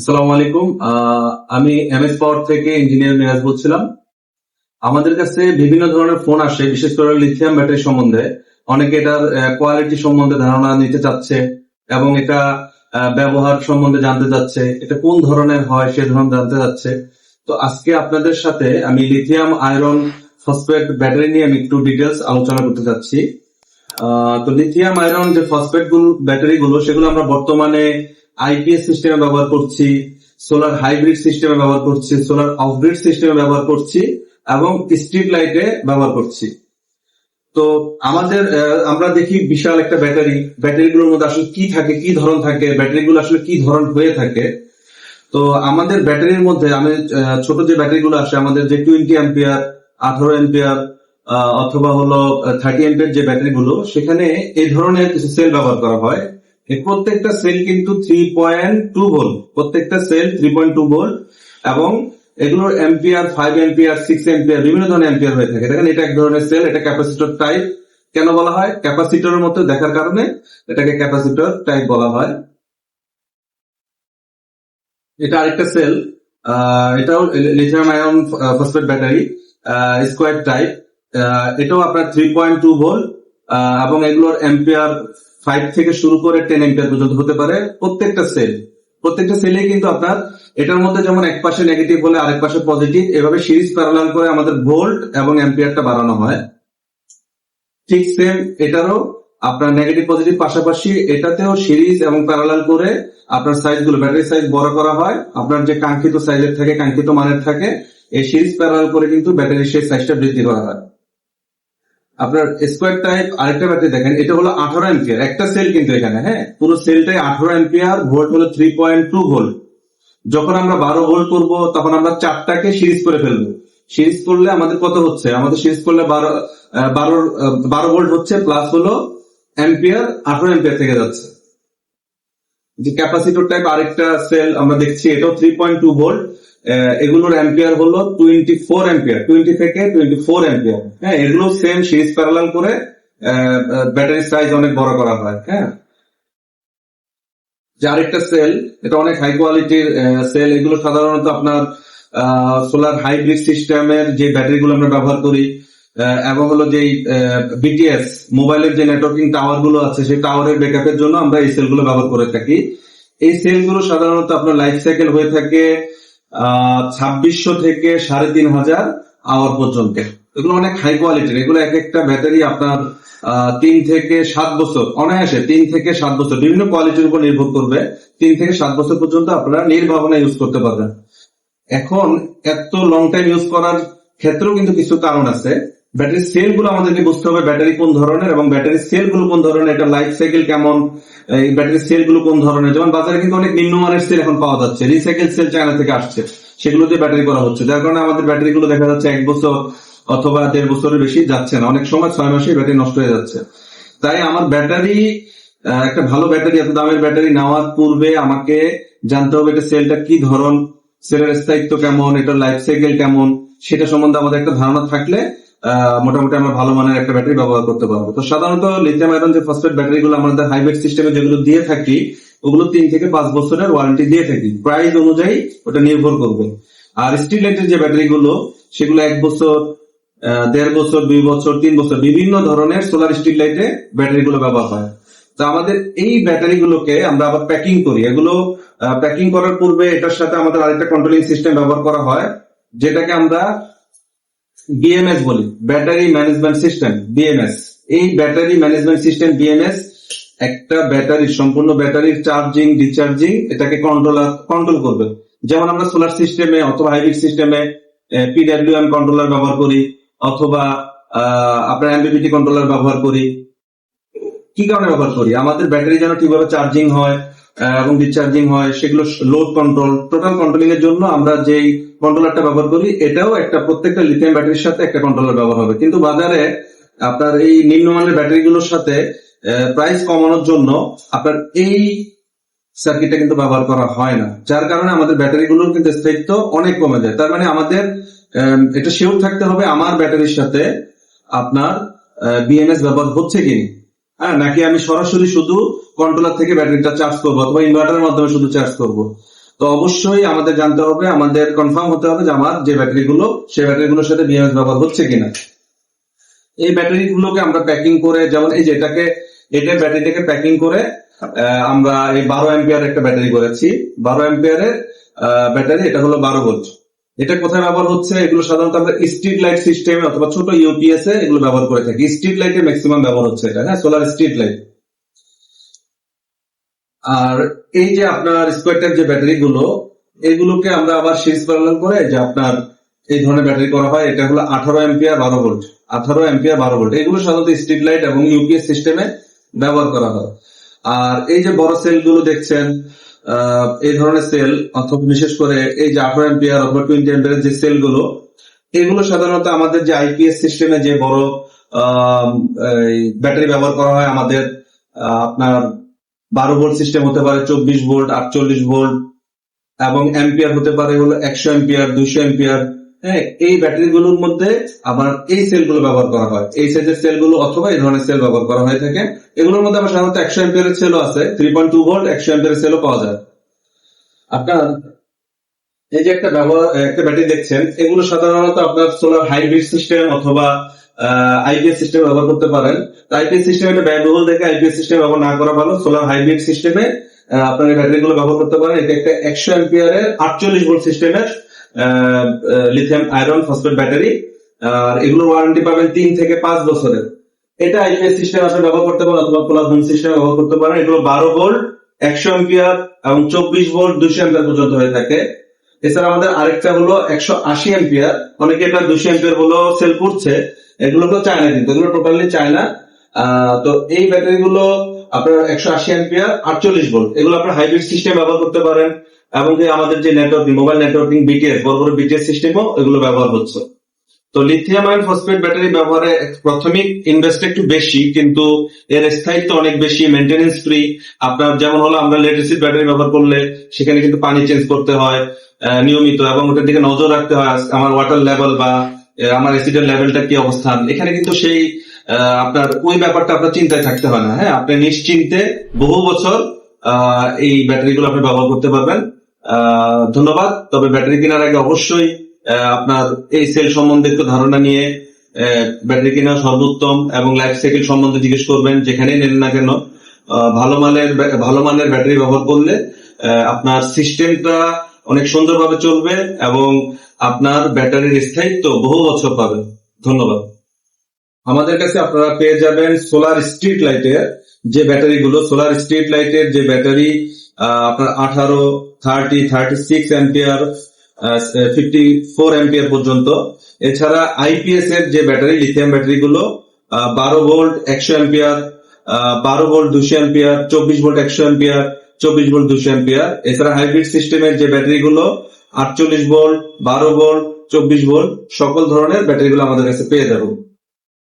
আসসালামু আলাইকুম। আমি পাওয়ার থেকে ইঞ্জিনিয়ার বলছিলাম। আমাদের কাছে বিভিন্ন ধরনের ফোন আসে, বিশেষ করে লিথিয়াম ব্যাটারি সম্বন্ধে। অনেকে এটার কোয়ালিটি সম্বন্ধে ধারণা নিতে চাচ্ছে এবং এটা ব্যবহার সম্বন্ধে জানতে চাচ্ছে, এটা কোন ধরনের হয় সে ধরনের জানতে চাচ্ছে। তো আজকে আপনাদের সাথে আমি লিথিয়াম আয়রন ফসফেট ব্যাটারি নিয়ে আমি একটু ডিটেলস আলোচনা করতে চাচ্ছি। তো লিথিয়াম আয়রন যে ফসফেট ব্যাটারি গুলো, সেগুলো আমরা বর্তমানে আইপিএস সিস্টেমে ব্যবহার করছি, সোলার হাইব্রিড সিস্টেমে ব্যবহার করছি, সোলার অফগ্রিড সিস্টেমে ব্যবহার করছি এবং স্ট্রিট লাইটে ব্যবহার করছি। তো আমাদের আমরা দেখি বিশাল একটা ব্যাটারি, ব্যাটারিগুলোর মধ্যে আসলে কি থাকে, কি ধরন থাকে, ব্যাটারিগুলো আসলে কি ধরন হয়ে থাকে। তো আমাদের ব্যাটারির মধ্যে, আমি ছোট যে ব্যাটারিগুলো আসে, আমাদের যে টোয়েন্টি অ্যাম্পিয়ার, আঠারো অ্যাম্পিয়ার অথবা হলো থার্টি অ্যাম্পিয়ার যে ব্যাটারিগুলো, সেখানে এই ধরনের কিছু সেল ব্যবহার করা হয়। প্রত্যেকটা সেল কিন্তু থ্রি পয়েন্ট টু ভোল্ট প্রত্যেকটা cell three point two volt এবং এগুলোর ampere five ampere six ampere বিভিন্ন ধরনের এম্পিয়ার হয়ে থাকে। দেখেন এটা এক ধরনের সেল, এটা ক্যাপাসিটর টাইপ কেন বলা হয়? ক্যাপাসিটরের মতো দেখার কারণে এটাকে ক্যাপাসিটর টাইপ বলা হয়। এটা আরেকটা সেল এটাও lithium ion phosphate battery square type এটাও আপনার থ্রি পয়েন্ট টু ভোল্ট এবং এগুলোর এম্পিয়ার ফাইভ থেকে শুরু করে টেন এম্পিয়ার পর্যন্ত হতে পারে প্রত্যেকটা সেল। প্রত্যেকটা সেলে কিন্তু আপনার এটার মধ্যে যেমন এক পাশে নেগেটিভ হলে আরেক পাশে পজিটিভ এভাবে সিরিজ প্যারালাল করে আমাদের ভোল্ট এবং এম্পিয়ারটা বাড়ানো হয়। ঠিক সেম এটারও আপনার নেগেটিভ পজিটিভ পাশাপাশি এটাতেও সিরিজ এবং প্যারালাল করে আপনার সাইজগুলো ব্যাটারি সাইজ বড় করা হয়। আপনার যে কাঙ্ক্ষিত সাইজের থাকে, কাঙ্ক্ষিত মানের থাকে, এই সিরিজ প্যারালাল করে কিন্তু ব্যাটারির সেই সাইজটা বৃদ্ধি করা হয়। আপনার স্কোয়ার টাইপ আরেকটা ব্যাটারি দেখেন, এটা হলো আঠারো এম্পিয়ার একটা সেল কিন্তু এখানে হ্যাঁ? পুরো সেলটাই আঠারো এম্পিয়ার ভোল্ট হলো থ্রি পয়েন্ট টু ভোল্ট যখন আমরা বারো ভোল্ট করব, তখন আমরা চারটাকে সিরিজ করে ফেলব। সিরিজ করলে আমাদের কত হচ্ছে? আমাদের সিরিজ করলে বারো বারো বারো ভোল্ট হচ্ছে প্লাস হলো এম্পিয়ার আঠারো এম্পিয়ার থেকে যাচ্ছে। যে ক্যাপাসিটর টাইপ আরেকটা সেল আমরা দেখছি, এটাও থ্রি পয়েন্ট টু ভোল্ট এগুলোর অ্যাম্পিয়ার হলো টোয়েন্টি ফোর অ্যাম্পিয়ার টোয়েন্টি থেকে টোয়েন্টি ফোর অ্যাম্পিয়ার হ্যাঁ এগুলো সেম সিরিজ প্যারালাল করে ব্যাটারি সাইজ অনেক বড় করা হয় হ্যাঁ। যে আরেকটা সেল এটা অনেক হাই কোয়ালিটির সেল এগুলো সাধারণত আপনার সোলার হাইব্রিড সিস্টেমের যে ব্যাটারিগুলো আমরা ব্যবহার করি এবং হলো যে বিটিএস মোবাইলের যে নেটওয়ার্কিং টাওয়ারগুলো আছে, সেই টাওয়ারের ব্যাকআপের জন্য আমরা এই সেলগুলো ব্যবহার করে থাকি। এই সেলগুলো সাধারণত আপনার লাইফ সাইকেল হয়ে থাকে ছাব্বিশশো থেকে সাড়ে তিন হাজার আওয়ার পর্যন্ত। এগুলো অনেক হাই কোয়ালিটির এগুলো এক একটা ব্যাটারি আপনার তিন থেকে সাত বছর, অনায়াসে তিন থেকে সাত বছর, বিভিন্ন কোয়ালিটির উপর নির্ভর করবে। তিন থেকে সাত বছর পর্যন্ত আপনারা নির্ভাবনা ইউজ করতে পারবেন। এখন এত লং টাইম ইউজ করার ক্ষেত্রেও কিন্তু কিছু কারণ আছে। ব্যাটারি সেলগুলো আমাদেরকে বুঝতে হবে, ব্যাটারি কোন ধরনের এবং ব্যাটারি সেলগুলো কোন ধরনের, এটা লাইফ সাইকেল কেমন, এই ব্যাটারি সেলগুলো কোন ধরনের। যেমন বাজারে কিন্তু অনেক নিম্নমানের সেল এখন পাওয়া যাচ্ছে রিসাইকেল সেল চায়না থেকে আসছে, সেগুলো দিয়ে ব্যাটারি করা হচ্ছে। যার কারণে আমাদের ব্যাটারি গুলো দেখা যাচ্ছে এক বছর অথবা দেড় বছরের বেশি যাচ্ছে না, অনেক সময় ছয় মাসে ব্যাটারি নষ্ট হয়ে যাচ্ছে। তাই আমার ব্যাটারি একটা ভালো ব্যাটারি, এত দামের ব্যাটারি নেওয়ার পূর্বে আমাকে জানতে হবে এটা সেলটা কি ধরন সেলের স্থায়িত্ব কেমন, এটার লাইফ সাইকেল কেমন, সেটা সম্বন্ধে আমাদের একটা ধারণা থাকলে মোটামুটি আমরা ভালো মানের একটা ব্যাটারি ব্যবহার করতে পারব। তো সাধারণত লিথিয়াম আয়রন যে ফসফেট ব্যাটারি গুলো আমাদের হাইব্রিড সিস্টেমে যেগুলো দিয়ে থাকি, ওগুলো তিন থেকে পাঁচ বছরের ওয়ারেন্টি দিয়ে থাকি। প্রাইস অনুযায়ী ওটা নির্ভর করবে। আর স্টিল লাইটের যে ব্যাটারি গুলো সেগুলো এক বছর দেড় বছর, দুই বছর, তিন বছর, বিভিন্ন ধরনের সোলার স্টিল লাইটে ব্যাটারি গুলো ব্যবহার হয়। তো আমাদের এই ব্যাটারি গুলোকে আমরা আবার প্যাকিং করি। এগুলো প্যাকিং করার পূর্বে এটার সাথে আমাদের আরেকটা কন্ট্রোলিং সিস্টেম ব্যবহার করা হয়, যেটাকে আমরা বিএমএস বলি ব্যাটারি ম্যানেজমেন্ট সিস্টেম বিএমএস এই ব্যাটারি ম্যানেজমেন্ট সিস্টেম বিএমএস একটা ব্যাটারি সম্পূর্ণ ব্যাটারির চার্জিং ডিসচার্জিং এটাকে কন্ট্রোল কন্ট্রোল করবে। যেমন আমরা সোলার সিস্টেমে অথবা হাইব্রিড সিস্টেমে পিডাব্লিউএম কন্ট্রোলার ব্যবহার করি, অথবা আপনার এমবিপিটি কন্ট্রোলার ব্যবহার করি। কি কারণে ব্যবহার করি? আমাদের ব্যাটারি যেন ঠিকভাবে চার্জিং হয় এবং ডিসচার্জিং হয়, সেগুলো লোড কন্ট্রোল টোটাল কন্ট্রোলিং এর জন্য আমরা যেই কন্ট্রোলারটা ব্যবহার করি, এটাও একটা প্রত্যেকটা লিথিয়াম ব্যাটারির সাথে একটা কন্ট্রোলার ব্যবহার হবে। কিন্তু বাজারে আপনার এই নিম্নমানের ব্যাটারিগুলোর সাথে প্রাইস কমানোর জন্য আপনার এই সার্কিটটা কিন্তু ব্যবহার করা হয় না। যার কারণে আমাদের ব্যাটারিগুলোর কিন্তু স্থায়িত্ব অনেক কমে যায়। তার মানে আমাদের এটা শিওর থাকতে হবে আমার ব্যাটারির সাথে আপনার বিএমএস ব্যবহার হচ্ছে কিনা। হ্যাঁ নাকি আমি সরাসরি শুধু কন্ট্রোলার থেকে ব্যাটারিটা চার্জ করব অথবা ইনভার্টারের মাধ্যমে শুধু চার্জ করব? তো অবশ্যই আমাদের জানতে হবে, আমাদের কনফার্ম হতে হবে যে আমার যে ব্যাটারিগুলো, সেই ব্যাটারিগুলোর সাথে বিএমএস ব্যবহার হচ্ছে কিনা। এই ব্যাটারিগুলোকে আমরা প্যাকিং করে, যেমন এই যে এটাকে, এটার ব্যাটারিটাকে প্যাকিং করে আমরা এই বারো অ্যাম্পিয়ার একটা ব্যাটারি করেছি। বারো অ্যাম্পিয়ারের ব্যাটারি, এটা হলো বারো ভোল্ট এটা কোথায় ব্যবহার হচ্ছে? এগুলো সাধারণত আমরা স্ট্রিট লাইট সিস্টেমে অথবা ছোট ইউপিএস এ এগুলো ব্যবহার করে থাকি। স্ট্রিট লাইটে ম্যাক্সিমাম ব্যবহার হচ্ছে এটা হ্যাঁ? সোলার স্ট্রিট লাইট আর এই যে আপনার স্কোয়ার যে ব্যাটারি গুলো, এগুলোকে আমরা আবার সিরিজ প্যারালাল করে যে আপনার এই ধরনের ব্যাটারি করা হয়, এটা হলো আঠারো এম্পিয়ার বারো ভোল্ট আঠারো এম্পিয়ার বারো ভোল্ট এগুলো সাধারণত স্ট্রিট লাইট এবং ইউপিএস সিস্টেমে ব্যবহার করা হয়। আর এই যে বড় সেলগুলো দেখছেন এই ধরনের সেল অথবা বিশেষ করে এই জাফরান পিয়ার এম্পিয়ার অথবা টুইন টেন্ডারের যে সেলগুলো, এগুলো সাধারণত আমাদের যে আইপিএস সিস্টেমে যে বড় ব্যাটারি ব্যবহার করা হয় আমাদের আপনার বারো ভোল্ট সিস্টেম হতে পারে, চব্বিশ ভোল্ট আটচল্লিশ ভোল্ট এবং এম্পিয়ার হতে পারে হলো একশো এম্পিয়ার দুইশো অ্যাম্পিয়ার হ্যাঁ এই ব্যাটারি গুলোর মধ্যে আবার এই সেলগুলো ব্যবহার করা হয়। এই সাইজের সেলগুলো অথবা এই ধরনের সেল ব্যবহার করা হয়ে থাকে। এগুলোর মধ্যে আবার সাধারণত একশো অ্যাম্পিয়ারের সেলও আছে থ্রি পয়েন্ট টু ভোল্ট একশো অ্যাম্পিয়ারের সেলও পাওয়া যায়। আপনার এই যে একটা ব্যবহার, একটা ব্যাটারি দেখছেন, এগুলো সাধারণত আপনার সোলার হাইব্রিড সিস্টেম অথবা আইপিএস সিস্টেম ব্যবহার করতে পারেন। আইপিএস সিস্টেম এটা ব্যয়বহুল দেখে আইপিএস সিস্টেম ব্যবহার না করা ভালো। সোলার হাইব্রিড সিস্টেমে আপনার এই ব্যাটারি গুলো ব্যবহার করতে পারেন। এটা একটা একশো অ্যাম্পিয়ারের আটচল্লিশ ভোল্ট সিস্টেমের লিথিয়াম আয়রন ফসফেট ব্যাটারি আর এগুলোর ওয়ারেন্টি পাবেন তিন থেকে পাঁচ বছরের। এটা আইপিএস সিস্টেম আপনি ব্যবহার করতে পারেন অথবা সোলার হোম সিস্টেম ব্যবহার করতে পারেন। এগুলো বারো ভোল্ট একশো অ্যাম্পিয়ার এবং চব্বিশ ভোল্ট দুশো অ্যাম্পিয়ার পর্যন্ত হয়ে থাকে। এছাড়া আমাদের আরেকটা হলো একশো আশি এম্পিয়ার অনেকে এটা দুশো এম্পিয়ার বলে সেল করছে। এগুলো তো চায়না কিন্তু এগুলো টোটালি চায়না আহ, তো এই ব্যাটারি গুলো আপনার একশো আশি এম্পিয়ার আটচল্লিশ ভোল্ট এগুলো আপনার হাইব্রিড সিস্টেম ব্যবহার করতে পারেন। এবং যে আমাদের যে নেটওয়ার্কিং মোবাইল নেটওয়ার্কিং বিটিএস বড় বড় বিটিএস সিস্টেমও এগুলো ব্যবহার হচ্ছে। তো লিথিয়াম আয়ন ফসফেট ব্যাটারি ব্যবহারে প্রাথমিক ইনভেস্ট একটু বেশি, কিন্তু এর স্থায়িত্ব অনেক বেশি মেনটেনেন্স ফ্রি আপনার যেমন হলো, আমরা লেড ব্যাটারি ব্যবহার করলে সেখানে কিন্তু পানি চেঞ্জ করতে হয় নিয়মিত, এবং ওটার দিকে নজর রাখতে হয়। আমার ওয়াটার লেভেল বা আমার অ্যাসিডের লেভেলটা কি অবস্থান? এখানে কিন্তু সেই আপনার, ওই ব্যাপারটা আপনার চিন্তায় থাকতে হয় না হ্যাঁ? আপনি নিশ্চিন্তে বহু বছর এই ব্যাটারিগুলো আপনি ব্যবহার করতে পারবেন। ধন্যবাদ। তবে ব্যাটারি কেনার আগে অবশ্যই আপনার এই সেল সম্বন্ধে একটু ধারণা নিয়ে ব্যাটারি কেনা সর্বোত্তম এবং লাইফ সাইকেল সম্বন্ধে জিজ্ঞেস করবেন, যেখানেই নেন না কেন। ভালো মানের ভালো মানের ব্যাটারি ব্যবহার করলে আপনার সিস্টেমটা অনেক সুন্দরভাবে চলবে এবং আপনার ব্যাটারির স্থায়িত্ব বহু বছর পাবেন ধন্যবাদ। আমাদের কাছে আপনারা পেয়ে যাবেন সোলার স্ট্রিট লাইটের যে ব্যাটারি গুলো সোলার স্ট্রিট লাইটের যে ব্যাটারি আপনার আঠারো thirty thirty six ampere fifty four ampere পর্যন্ত। এছাড়া আইপিএস এর যে ব্যাটারি লিথিয়াম ব্যাটারি গুলো বারো ভোল্ট একশো অ্যাম্পিয়ার বারো ভোল্ট দুশো অ্যাম্পিয়ার চব্বিশ ভোল্ট একশো অ্যাম্পিয়ার চব্বিশ ভোল্ট দুশো অ্যাম্পিয়ার এছাড়া হাইব্রিড সিস্টেমের যে ব্যাটারি গুলো আটচল্লিশ ভোল্ট বারো ভোল্ট চব্বিশ ভোল্ট সকল ধরনের ব্যাটারি গুলো আমাদের কাছে পেয়ে যাব